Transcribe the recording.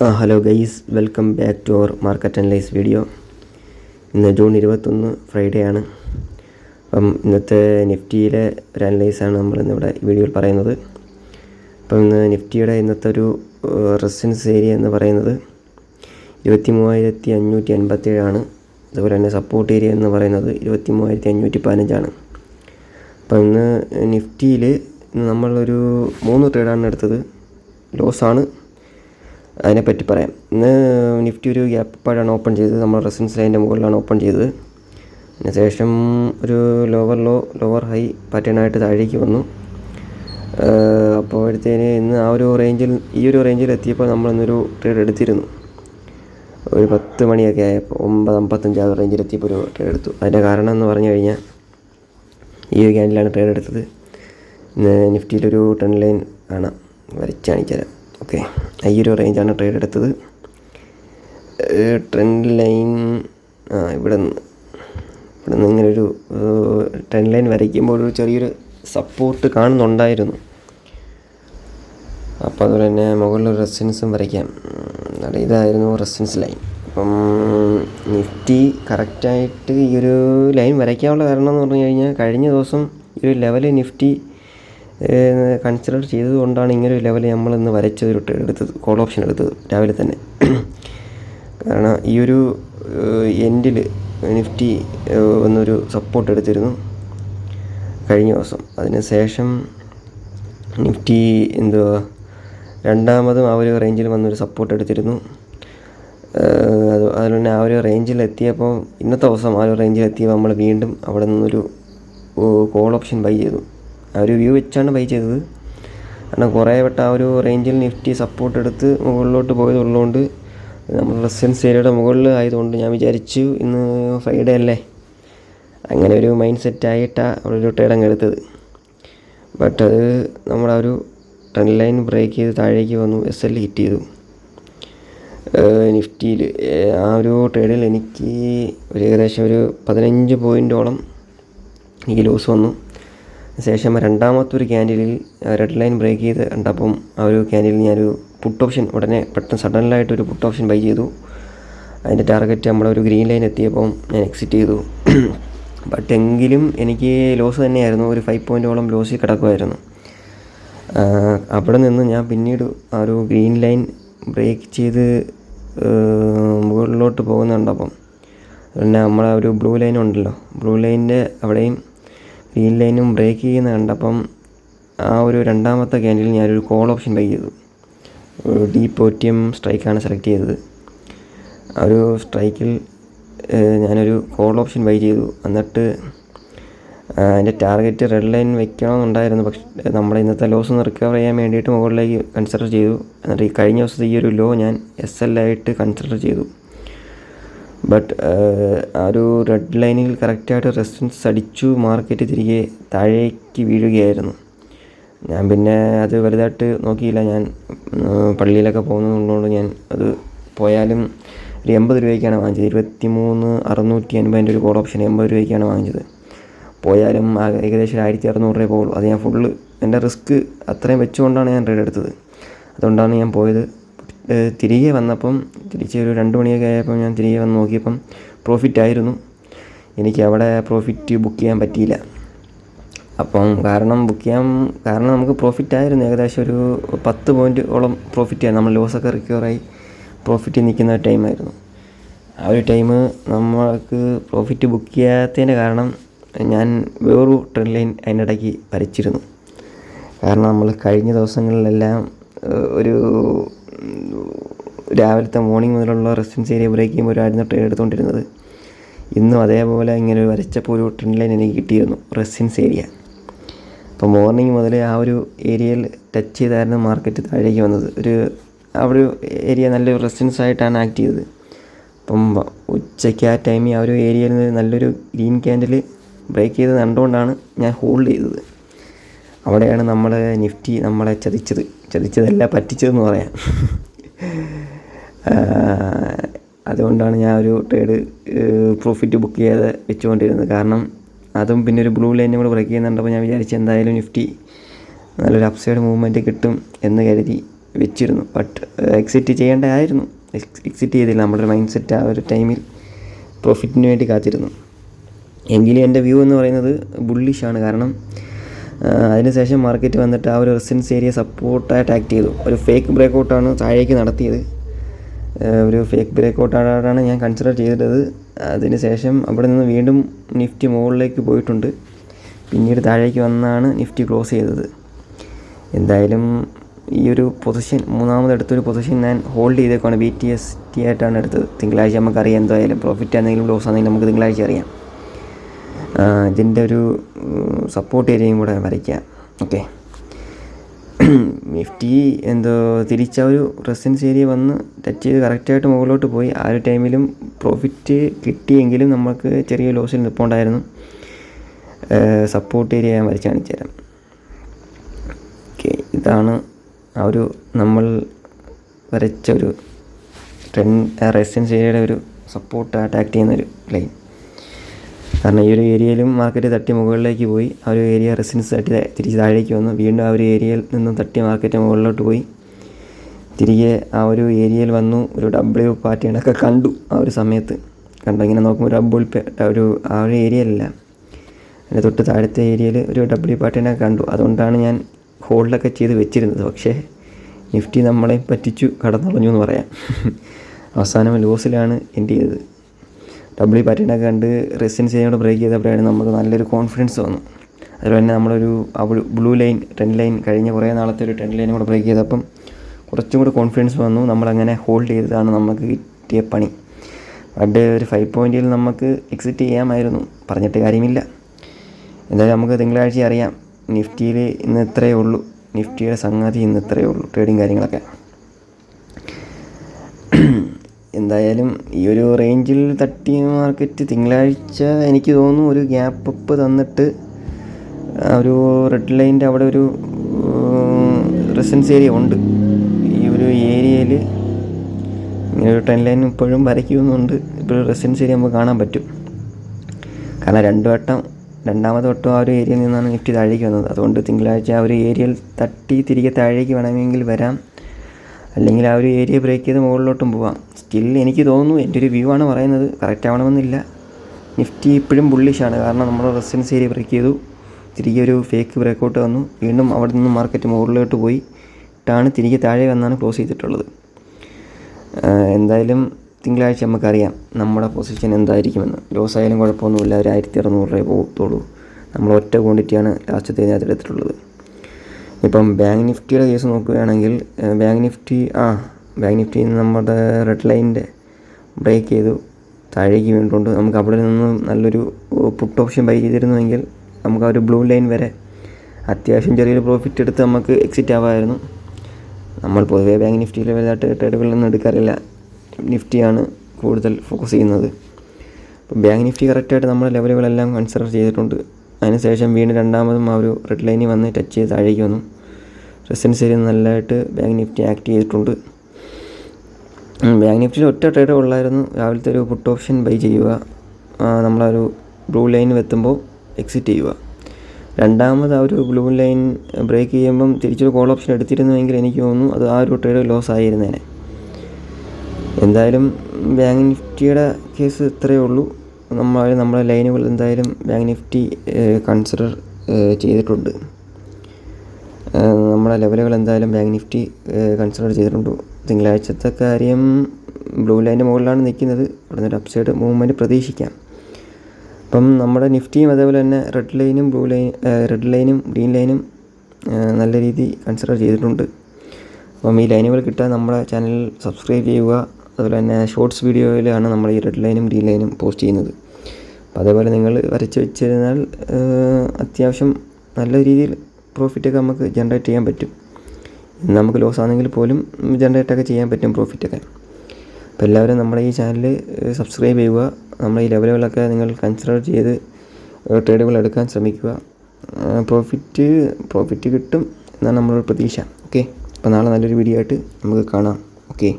Hello guys welcome back to our market analyse video. ഇന്ന് June ഇരുപത്തൊന്ന് Friday ആണ്. അപ്പം ഇന്നത്തെ നിഫ്റ്റിയിലെ ഒരു അനലൈസാണ് നമ്മൾ ഇന്നിവിടെ വീഡിയോയിൽ പറയുന്നത്. അപ്പം ഇന്ന് നിഫ്റ്റിയുടെ ഇന്നത്തെ ഒരു റെസിഡൻസ് ഏരിയ എന്ന് പറയുന്നത് ഇരുപത്തി മൂവായിരത്തി അഞ്ഞൂറ്റി എൺപത്തേഴാണ് അതുപോലെ തന്നെ സപ്പോർട്ട് ഏരിയ എന്ന് പറയുന്നത് ഇരുപത്തി മൂവായിരത്തി അഞ്ഞൂറ്റി പതിനഞ്ചാണ് അപ്പം ഇന്ന് നിഫ്റ്റിയിൽ നമ്മളൊരു മൂന്ന് ട്രേഡാണ് എടുത്തത്. ലോസാണ് അതിനെപ്പറ്റി പറയാം. ഇന്ന് നിഫ്റ്റി ഒരു ഗ്യാപ്പ് ഓപ്പൺ ചെയ്തത്. നമ്മൾ റെസിഡൻസ് ലൈന്റെ മുകളിലാണ് ഓപ്പൺ ചെയ്തത്. അതിനുശേഷം ഒരു lower low lower high pattern ആയിട്ട് താഴേക്ക് വന്നു. അപ്പോഴത്തേന് ഇന്ന് ആ ഒരു റേഞ്ചിൽ ഈ ഒരു റേഞ്ചിൽ എത്തിയപ്പോൾ നമ്മൾ ഇന്നൊരു ട്രേഡ് എടുത്തിരുന്നു. ഒരു പത്ത് മണിയൊക്കെ ആയപ്പോൾ ഒമ്പത് അമ്പത്തഞ്ച് ആ റേഞ്ചിൽ എത്തിയപ്പോൾ ഒരു ട്രേഡ് എടുത്തു. അതിന്റെ കാരണം എന്ന് പറഞ്ഞു കഴിഞ്ഞാൽ ഈ ഒരു ക്യാൻഡിലാണ് ട്രേഡ് എടുത്തത്. നിഫ്റ്റിയിലൊരു ടെൻ ലൈൻ ആണ്. വരച്ച് ഓക്കെ. ഈ ഒരു റേഞ്ചാണ് ട്രേഡ് എടുത്തത്. ട്രെൻഡ് ലൈൻ ആ ഇവിടെ നിന്ന് ഇവിടെ നിന്ന് ഇങ്ങനെ ഒരു ട്രെൻഡ് ലൈൻ വരയ്ക്കുമ്പോൾ ഒരു ചെറിയൊരു സപ്പോർട്ട് കാണുന്നുണ്ടായിരുന്നു. അപ്പോൾ അതുപോലെ തന്നെ മുകളിൽ റെസിഡൻസും വരയ്ക്കാം. അവിടെ ഇതായിരുന്നു റെസിഡൻസ് ലൈൻ അപ്പം നിഫ്റ്റി കറക്റ്റായിട്ട് ഈ ഒരു ലൈൻ വരയ്ക്കാനുള്ള കാരണം എന്ന് പറഞ്ഞു കഴിഞ്ഞാൽ കഴിഞ്ഞ ദിവസം ഈ ഒരു ലെവൽ നിഫ്റ്റി കൺസിഡർ ചെയ്തതുകൊണ്ടാണ് ഇങ്ങനൊരു ലെവൽ നമ്മൾ ഇന്ന് വരച്ചത് എടുത്തത് കോൾ ഓപ്ഷൻ എടുത്തത് രാവിലെ തന്നെ. കാരണം ഈ ഒരു എൻഡിൽ നിഫ്റ്റി ഒന്നൊരു സപ്പോർട്ട് എടുത്തിരുന്നു കഴിഞ്ഞ ദിവസം. അതിന് ശേഷം നിഫ്റ്റി എന്തുവാ രണ്ടാമതും ആ ഒരു റേഞ്ചിൽ വന്നൊരു സപ്പോർട്ട് എടുത്തിരുന്നു. അത് അതുപോലെ ആ ഒരു റേഞ്ചിൽ എത്തിയപ്പോൾ ഇന്നത്തെ ദിവസം ആ ഒരു റേഞ്ചിൽ എത്തിയപ്പോൾ നമ്മൾ വീണ്ടും അവിടെ നിന്നൊരു കോൾ ഓപ്ഷൻ ബൈ ചെയ്തു. ആ ഒരു വ്യൂ വെച്ചാണ് ബൈ ചെയ്തത്. കാരണം കുറേ വട്ടം ആ ഒരു റേഞ്ചിൽ നിഫ്റ്റി സപ്പോർട്ട് എടുത്ത് മുകളിലോട്ട് പോയതുള്ളതുകൊണ്ട് നമ്മൾ റെസിഡൻസ് ഏരിയയുടെ മുകളിൽ ആയതുകൊണ്ട് ഞാൻ വിചാരിച്ചു ഇന്ന് ഫ്രൈഡേ അല്ലേ? അങ്ങനെ ഒരു മൈൻഡ് സെറ്റായിട്ടാണ് അവിടെ ഒരു ട്രേഡ് അങ്ങ് എടുത്തത്. ബട്ട് അത് നമ്മുടെ ആ ഒരു ട്രെൻഡ് ലൈൻ ബ്രേക്ക് ചെയ്ത് താഴേക്ക് വന്നു എസ് എൽ ഹിറ്റ് ചെയ്തു. നിഫ്റ്റിയിൽ ആ ഒരു ട്രേഡിൽ എനിക്ക് ഒരു ഏകദേശം ഒരു പതിനഞ്ച് പോയിന്റോളം എനിക്ക് ലോസ് വന്നു. ശേഷം രണ്ടാമത്തെ ഒരു ക്യാൻഡിലിൽ റെഡ് ലൈൻ ബ്രേക്ക് ചെയ്ത് കണ്ടപ്പം ആ ഒരു ക്യാൻഡിലിൽ ഞാനൊരു പുട്ട് ഓപ്ഷൻ ഉടനെ പെട്ടെന്ന് സഡനിലായിട്ട് ഒരു പുട്ട് ഓപ്ഷൻ ബൈ ചെയ്തു. അതിന്റെ ടാർഗറ്റ് നമ്മുടെ ഒരു ഗ്രീൻ ലൈൻ എത്തിയപ്പം ഞാൻ എക്സിറ്റ് ചെയ്തു. ബട്ട് എങ്കിലും എനിക്ക് ലോസ് തന്നെയായിരുന്നു. ഒരു ഫൈവ് പോയിന്റോളം ലോസിൽ കിടക്കുമായിരുന്നു അവിടെ നിന്ന് ഞാൻ പിന്നീട് ആ ഒരു ഗ്രീൻ ലൈൻ ബ്രേക്ക് ചെയ്ത് മുകളിലോട്ട് പോകുന്നുണ്ടപ്പം പിന്നെ നമ്മളെ ഒരു ബ്ലൂ ലൈൻ ഉണ്ടല്ലോ ബ്ലൂ ലൈനിന്റെ അവിടെയും ഗ്രീൻ ലൈനും ബ്രേക്ക് ചെയ്യുന്ന കണ്ടപ്പം ആ ഒരു രണ്ടാമത്തെ ക്യാൻഡിൽ ഞാനൊരു കോൾ ഓപ്ഷൻ ബൈ ചെയ്തു. ഡീപ്പ് ഒ ടി എം സ്ട്രൈക്കാണ് സെലക്ട് ചെയ്തത്. ഒരു സ്ട്രൈക്കിൽ ഞാനൊരു കോൾ ഓപ്ഷൻ ബൈ ചെയ്തു. എന്നിട്ട് എന്റെ ടാർഗറ്റ് റെഡ് ലൈൻ വെക്കണമെന്നുണ്ടായിരുന്നു. പക്ഷേ നമ്മുടെ ഇന്നത്തെ ലോസ് ഒന്ന് റിക്കവർ ചെയ്യാൻ വേണ്ടിയിട്ട് മുകളിലേക്ക് കൺസിഡർ ചെയ്തു. എന്നിട്ട് ഈ കഴിഞ്ഞ ദിവസത്തെ ഈ ഒരു ലോ ഞാൻ എസ് എൽ ആയിട്ട് കൺസിഡർ ചെയ്തു. ബട്ട് ആ ഒരു റെഡ് ലൈനിൽ കറക്റ്റായിട്ട് റെസിസ്റ്റൻസ് അടിച്ചു മാർക്കറ്റ് തിരികെ താഴേക്ക് വീഴുകയായിരുന്നു. ഞാൻ പിന്നെ അത് വലുതായിട്ട് നോക്കിയില്ല. ഞാൻ പള്ളിയിലൊക്കെ പോകുന്നതുകൊണ്ട് ഞാൻ അത് പോയാലും ഒരു എൺപത് രൂപയ്ക്കാണ് വാങ്ങിച്ചത്. ഇരുപത്തി മൂന്ന് അറുന്നൂറ്റി അൻപതിന്റെ ഒരു കോൾ ഓപ്ഷൻ എൺപത് രൂപയ്ക്കാണ് വാങ്ങിച്ചത്. പോയാലും ഏകദേശം ആയിരത്തി അറുന്നൂറ് രൂപ പോകുള്ളൂ അത് ഞാൻ ഫുള്ള് എന്റെ റിസ്ക് അത്രയും വെച്ചുകൊണ്ടാണ് ഞാൻ ട്രേഡ് എടുത്തത്. അതുകൊണ്ടാണ് ഞാൻ പോയത്. തിരികെ വന്നപ്പം തിരിച്ച് ഒരു രണ്ട് മണിയൊക്കെ ആയപ്പോൾ ഞാൻ തിരികെ വന്ന് നോക്കിയപ്പം പ്രോഫിറ്റ് ആയിരുന്നു. എനിക്ക് അവിടെ പ്രോഫിറ്റ് ബുക്ക് ചെയ്യാൻ പറ്റിയില്ല. അപ്പം കാരണം ബുക്ക് ചെയ്യാൻ കാരണം നമുക്ക് പ്രോഫിറ്റ് ആയിരുന്നു. ഏകദേശം ഒരു പത്ത് പോയിന്റ് ഓളം പ്രോഫിറ്റ് ആയിരുന്നു നമ്മൾ ലോസൊക്കെ റിക്കവറായി പ്രോഫിറ്റ് നിൽക്കുന്ന ടൈമായിരുന്നു ആ ഒരു ടൈം നമ്മൾക്ക് പ്രോഫിറ്റ് ബുക്ക് ചെയ്യാത്തതിന്റെ കാരണം ഞാൻ വേറൊരു ട്രെൻഡ് ലൈൻ അതിനിടയ്ക്ക് വരച്ചിരുന്നു. കാരണം നമ്മൾ കഴിഞ്ഞ ദിവസങ്ങളിലെല്ലാം ഒരു രാവിലത്തെ മോർണിംഗ് മുതലുള്ള റെസിഡൻസ് ഏരിയ ബ്രേക്ക് ചെയ്യുമ്പോൾ ഒരായിരുന്നു ട്രേഡ് എടുത്തുകൊണ്ടിരുന്നത്. ഇന്നും അതേപോലെ ഇങ്ങനെ വരച്ചപ്പോൾ ഒരു ട്രെൻഡ് ലൈൻ എനിക്ക് കിട്ടിയിരുന്നു റെസിഡൻസ് ഏരിയ അപ്പോൾ മോർണിംഗ് മുതൽ ആ ഒരു ഏരിയയിൽ ടച്ച് ചെയ്തായിരുന്നു മാർക്കറ്റ് താഴേക്ക് വന്നത്. ഒരു ആ ഒരു ഏരിയ നല്ലൊരു റെസിഡൻസ് ആയിട്ടാണ് ആക്ട് ചെയ്തത്. അപ്പം ഉച്ചയ്ക്ക് ആ ടൈമിൽ ആ ഒരു ഏരിയയിൽ നിന്ന് നല്ലൊരു ഗ്രീൻ ക്യാൻഡിൽ ബ്രേക്ക് ചെയ്ത് കണ്ടുകൊണ്ടാണ് ഞാൻ ഹോൾഡ് ചെയ്തത്. അവിടെയാണ് നമ്മൾ നിഫ്റ്റി നമ്മളെ ചതിച്ചത്. ചതിച്ചതല്ല പറ്റിച്ചതെന്ന് പറയാം. അതുകൊണ്ടാണ് ഞാൻ ഒരു ട്രേഡ് പ്രോഫിറ്റ് ബുക്ക് ചെയ്യാതെ വെച്ചുകൊണ്ടിരുന്നത്. കാരണം അതും പിന്നെ ഒരു ബ്ലൂ ലൈനും കൂടെ ബ്രേക്ക് ചെയ്യുന്നുണ്ടപ്പോൾ ഞാൻ വിചാരിച്ചു എന്തായാലും നിഫ്റ്റി നല്ലൊരു അപ്സൈഡ് മൂവ്മെന്റ് കിട്ടും എന്ന് കരുതി വെച്ചിരുന്നു. But exit ചെയ്യേണ്ടതായിരുന്നു. എക്സിറ്റ് ചെയ്തില്ല. നമ്മുടെ മൈൻഡ് സെറ്റ് ആ ഒരു ടൈമിൽ പ്രോഫിറ്റിന് വേണ്ടി കാത്തിരുന്നു. എങ്കിലും എന്റെ വ്യൂ എന്ന് പറയുന്നത് ബുള്ളിഷാണ് കാരണം അതിനുശേഷം മാർക്കറ്റ് വന്നിട്ട് ആ ഒരു റെസിഡൻസ് ഏരിയ സപ്പോർട്ടായിട്ട് ആക്ട് ചെയ്തു. ഒരു ഫേക്ക് ബ്രേക്ക് ഔട്ടാണ് താഴേക്ക് നടത്തിയത്. ഒരു ഫേക്ക് ബ്രേക്ക് ഔട്ടാണ് ഞാൻ കൺസിഡർ ചെയ്തിട്ടത്. അതിനുശേഷം അവിടെ നിന്ന് വീണ്ടും നിഫ്റ്റി മുകളിലേക്ക് പോയിട്ടുണ്ട്. പിന്നീട് താഴേക്ക് വന്നാണ് നിഫ്റ്റി ക്ലോസ് ചെയ്തത്. എന്തായാലും ഈ ഒരു പൊസിഷൻ മൂന്നാമത് എടുത്തൊരു പൊസിഷൻ ഞാൻ ഹോൾഡ് ചെയ്തേക്കാണ് ബി ടി എസ് ടി ആയിട്ടാണ് എടുത്തത്. തിങ്കളാഴ്ച നമുക്കറിയാം എന്തായാലും. പ്രോഫിറ്റ് ആണെങ്കിലും ലോസ് ആണെങ്കിലും നമുക്ക് തിങ്കളാഴ്ച അറിയാം. ഇതിന്റെ ഒരു സപ്പോർട്ട് ഏരിയയും കൂടെ വരയ്ക്കുക ഓക്കെ നിഫ്റ്റി എന്തോ തിരിച്ച ഒരു റെസിഡൻസ് ഏരിയ വന്ന് ടച്ച് ചെയ്ത് കറക്റ്റായിട്ട് മുകളിലോട്ട് പോയി ആ ഒരു ടൈമിലും പ്രോഫിറ്റ് കിട്ടിയെങ്കിലും നമുക്ക് ചെറിയ ലോസിൽ നിൽപ്പുണ്ടായിരുന്നു സപ്പോർട്ട് ഏരിയ ഞാൻ വരച്ച് കാണിച്ചു തരാം. ഓക്കെ ഇതാണ് ആ ഒരു നമ്മൾ വരച്ച ഒരു ട്രെൻഡ് റെസിഡൻസ് ഏരിയയുടെ ഒരു സപ്പോർട്ട് അറ്റാക്ട് ചെയ്യുന്നൊരു ലൈൻ കാരണം ഈ ഒരു ഏരിയയിലും മാർക്കറ്റ് തട്ടി മുകളിലേക്ക് പോയി. ആ ഒരു ഏരിയ റെസിഡൻസ് തട്ടി തിരിച്ച് താഴേക്ക് വന്നു. വീണ്ടും ആ ഒരു ഏരിയയിൽ നിന്നും തട്ടി മാർക്കറ്റ് മുകളിലോട്ട് പോയി. തിരികെ ആ ഒരു ഏരിയയിൽ വന്നു. ഒരു ഡബ്ല്യു പാറ്റേണൊക്കെ കണ്ടു ആ ഒരു സമയത്ത്. കണ്ടു. ഇങ്ങനെ നോക്കുമ്പോൾ ഒരു ഡബിൾ ഒരു ആ ഒരു ഏരിയയിലല്ല അതിന്റെ തൊട്ട് താഴത്തെ ഏരിയയിൽ ഒരു ഡബ്ല്യു പാറ്റേണൊക്കെ കണ്ടു. അതുകൊണ്ടാണ് ഞാൻ ഹോൾഡൊക്കെ ചെയ്ത് വെച്ചിരുന്നത്. പക്ഷേ നിഫ്റ്റി നമ്മളെ പറ്റിച്ചു കടന്നുളഞ്ഞു എന്ന് പറയാം. അവസാനം ലോസിലാണ് എന്റെ ചെയ്തത്? ഡബ്ല്യു പാറ്റേണൊക്കെ കണ്ട് റെസിഡൻസ് ചെയ്തോട് ബ്രേക്ക് ചെയ്തപ്പോഴാണ് നമുക്ക് നല്ലൊരു കോൺഫിഡൻസ് വന്നു. അതുപോലെ തന്നെ നമ്മളൊരു ബ്ലൂ ലൈൻ ടെൻ ലൈൻ കഴിഞ്ഞ കുറേ നാളത്തെ ഒരു ടെൻ ലൈനും കൂടെ ബ്രേക്ക് ചെയ്തപ്പം കുറച്ചും കൂടെ കോൺഫിഡൻസ് വന്നു. നമ്മളങ്ങനെ ഹോൾഡ് ചെയ്തതാണ് നമുക്ക് കിട്ടിയ പണി. അവിടെ ഒരു ഫൈവ് പോയിന്റിൽ നമുക്ക് എക്സിറ്റ് ചെയ്യാമായിരുന്നു. പറഞ്ഞിട്ട് കാര്യമില്ല. എന്തായാലും നമുക്ക് തിങ്കളാഴ്ച അറിയാം. നിഫ്റ്റിയിൽ ഇന്ന് ഇത്രയേ ഉള്ളൂ. നിഫ്റ്റിയുടെ സംഗതി ഇന്ന് ഇത്രയേ ഉള്ളൂ. ട്രേഡിങ് കാര്യങ്ങളൊക്കെ. എന്തായാലും ഈ ഒരു റേഞ്ചിൽ തട്ടിയ മാർക്കറ്റ് തിങ്കളാഴ്ച എനിക്ക് തോന്നുന്നു ഒരു ഗ്യാപ്പ് അപ്പ് തന്നിട്ട് ഒരു റെഡ് ലൈന്റെ അവിടെ ഒരു റെസിഡൻസ് ഏരിയ ഉണ്ട്. ഈ ഒരു ഏരിയയിൽ ഇങ്ങനെ ഒരു ടെൻ ലൈൻ ഇപ്പോഴും വരയ്ക്കുന്നുണ്ട്. ഇപ്പോൾ റെസിഡൻസ് ഏരിയ നമുക്ക് കാണാൻ പറ്റും. കാരണം രണ്ട് വട്ടം രണ്ടാമത്തെ വട്ടം ആ ഒരു ഏരിയയിൽ നിന്നാണ് നിഫ്റ്റി താഴേക്ക് വന്നത്. അതുകൊണ്ട് തിങ്കളാഴ്ച ആ ഒരു ഏരിയയിൽ തട്ടി തിരികെ താഴേക്ക് വേണമെങ്കിൽ വരാം. അല്ലെങ്കിൽ ആ ഒരു ഏരിയ ബ്രേക്ക് ചെയ്ത് മുകളിലോട്ടും പോവാം. സ്റ്റിൽ എനിക്ക് തോന്നുന്നു എന്റെ ഒരു വ്യൂ ആണ് പറയുന്നത്. കറക്റ്റ് ആവണമെന്നില്ല. നിഫ്റ്റി ഇപ്പോഴും ബുള്ളിഷാണ് കാരണം നമ്മൾ റെസിഡൻസ് ഏരിയ ബ്രേക്ക് ചെയ്തു. തിരികെ ഒരു ഫേക്ക് ബ്രേക്കൗട്ട് വന്നു. വീണ്ടും അവിടെ നിന്ന് മാർക്കറ്റ് മുകളിലോട്ട് പോയി. ട്ടാണ് തിരികെ താഴെ വന്നാണ് ക്ലോസ് ചെയ്തിട്ടുള്ളത്. എന്തായാലും തിങ്കളാഴ്ച നമുക്കറിയാം നമ്മുടെ പൊസിഷൻ എന്തായിരിക്കുമെന്ന്. ലോസ് ആയാലും കുഴപ്പമൊന്നുമില്ല. ഒരു ആയിരത്തി അറുന്നൂറ് രൂപ പോകത്തുള്ളൂ. നമ്മൾ ഒറ്റ ക്വാണ്ടിറ്റിയാണ് ലാസ്റ്റ് തേതി എടുത്തിട്ടുള്ളത് ഇപ്പം ബാങ്ക് നിഫ്റ്റിയുടെ കേസ് നോക്കുകയാണെങ്കിൽ ബാങ്ക് നിഫ്റ്റി ആ ബാങ്ക് നിഫ്റ്റി നമ്മുടെ റെഡ് ലൈനിന്റെ ബ്രേക്ക് ചെയ്തു. താഴേക്ക് വീണിട്ടുണ്ട് നമുക്ക് അവിടെ നിന്ന് നല്ലൊരു പുട്ട് ഓപ്ഷൻ ബൈ ചെയ്തിരുന്നുവെങ്കിൽ നമുക്ക് ആ ഒരു ബ്ലൂ ലൈൻ വരെ അത്യാവശ്യം ചെറിയൊരു പ്രോഫിറ്റ് എടുത്ത് നമുക്ക് എക്സിറ്റ് ആവാമായിരുന്നു. നമ്മൾ പൊതുവേ ബാങ്ക് നിഫ്റ്റിയിൽ വലുതായിട്ട് ട്രേഡുകളൊന്നും എടുക്കാറില്ല. നിഫ്റ്റിയാണ് കൂടുതൽ ഫോക്കസ് ചെയ്യുന്നത്. അപ്പോൾ ബാങ്ക് നിഫ്റ്റി കറക്റ്റായിട്ട് നമ്മുടെ ലെവലുകളെല്ലാം കൺസിഡർ ചെയ്തിട്ടുണ്ട്. അതിനുശേഷം വീണ്ടും രണ്ടാമതും ആ ഒരു റെഡ് ലൈനിൽ വന്ന് ടച്ച് ചെയ്ത് താഴേക്ക് വന്നു. റെസിഡൻസ് ഏരിയ നല്ലതായിട്ട് ബാങ്ക് നിഫ്റ്റി ആക്ട് ചെയ്തിട്ടുണ്ട്. ബാങ്ക് നിഫ്റ്റിയിൽ ഒറ്റ ട്രേഡ് ഉള്ളായിരുന്നു. രാവിലത്തെ ഒരു പുട്ട് ഓപ്ഷൻ ബൈ ചെയ്യുക. നമ്മളൊരു ബ്ലൂ ലൈൻ എത്തുമ്പോൾ എക്സിറ്റ് ചെയ്യുക. രണ്ടാമത് ആ ഒരു ബ്ലൂ ലൈൻ ബ്രേക്ക് ചെയ്യുമ്പം തിരിച്ചൊരു കോൾ ഓപ്ഷൻ എടുത്തിരുന്നുവെങ്കിൽ എനിക്ക് തോന്നുന്നു അത് ആ ഒരു ട്രേഡ് ലോസ് ആയിരുന്നേനെ. എന്തായാലും ബാങ്ക് നിഫ്റ്റിയുടെ കേസ് ഇത്രയേ ഉള്ളൂ. നമ്മൾ നമ്മുടെ ലൈനുകൾ എന്തായാലും ബാങ്ക് നിഫ്റ്റി കൺസിഡർ ചെയ്തിട്ടുണ്ട്. നമ്മുടെ ലെവലുകൾ എന്തായാലും ബാങ്ക് നിഫ്റ്റി കൺസിഡർ ചെയ്തിട്ടുണ്ട്. തിങ്കളാഴ്ചത്തെ കാര്യം ബ്ലൂ ലൈന്റെ മുകളിലാണ് നിൽക്കുന്നത്. അവിടെ നിന്നൊരു അപ്സൈഡ് മൂവ്മെന്റ് പ്രതീക്ഷിക്കാം. അപ്പം നമ്മുടെ നിഫ്റ്റിയും അതേപോലെ തന്നെ റെഡ് ലൈനും ബ്ലൂ ലൈൻ റെഡ് ലൈനും ഗ്രീൻ ലൈനും നല്ല രീതി കൺസിഡർ ചെയ്തിട്ടുണ്ട്. അപ്പം ഈ ലൈനുകൾ കിട്ടാൻ നമ്മുടെ ചാനൽ സബ്സ്ക്രൈബ് ചെയ്യുക. അതുപോലെ തന്നെ ഷോർട്സ് വീഡിയോയിലാണ് നമ്മൾ ഈ റെഡ് ലൈനും ഗ്രീൻ ലൈനും പോസ്റ്റ് ചെയ്യുന്നത്. അപ്പം അതേപോലെ നിങ്ങൾ വരച്ച് വെച്ചിരുന്നാൽ അത്യാവശ്യം നല്ല രീതിയിൽ പ്രോഫിറ്റൊക്കെ നമുക്ക് ജനറേറ്റ് ചെയ്യാൻ പറ്റും. നമുക്ക് ലോസ് ആണെങ്കിൽ പോലും ജനറേറ്റൊക്കെ ചെയ്യാൻ പറ്റും പ്രോഫിറ്റൊക്കെ അപ്പോൾ എല്ലാവരും നമ്മുടെ ഈ ചാനൽ സബ്സ്ക്രൈബ് ചെയ്യുക. നമ്മുടെ ഈ ലെവലുകളൊക്കെ നിങ്ങൾ കൺസിഡർ ചെയ്ത് ട്രേഡുകൾ എടുക്കാൻ ശ്രമിക്കുക. പ്രോഫിറ്റ് പ്രോഫിറ്റ് കിട്ടും എന്നാണ് നമ്മളൊരു പ്രതീക്ഷ. ഓക്കെ അപ്പോൾ നാളെ നല്ലൊരു വീഡിയോ ആയിട്ട് നമുക്ക് കാണാം. ഓക്കെ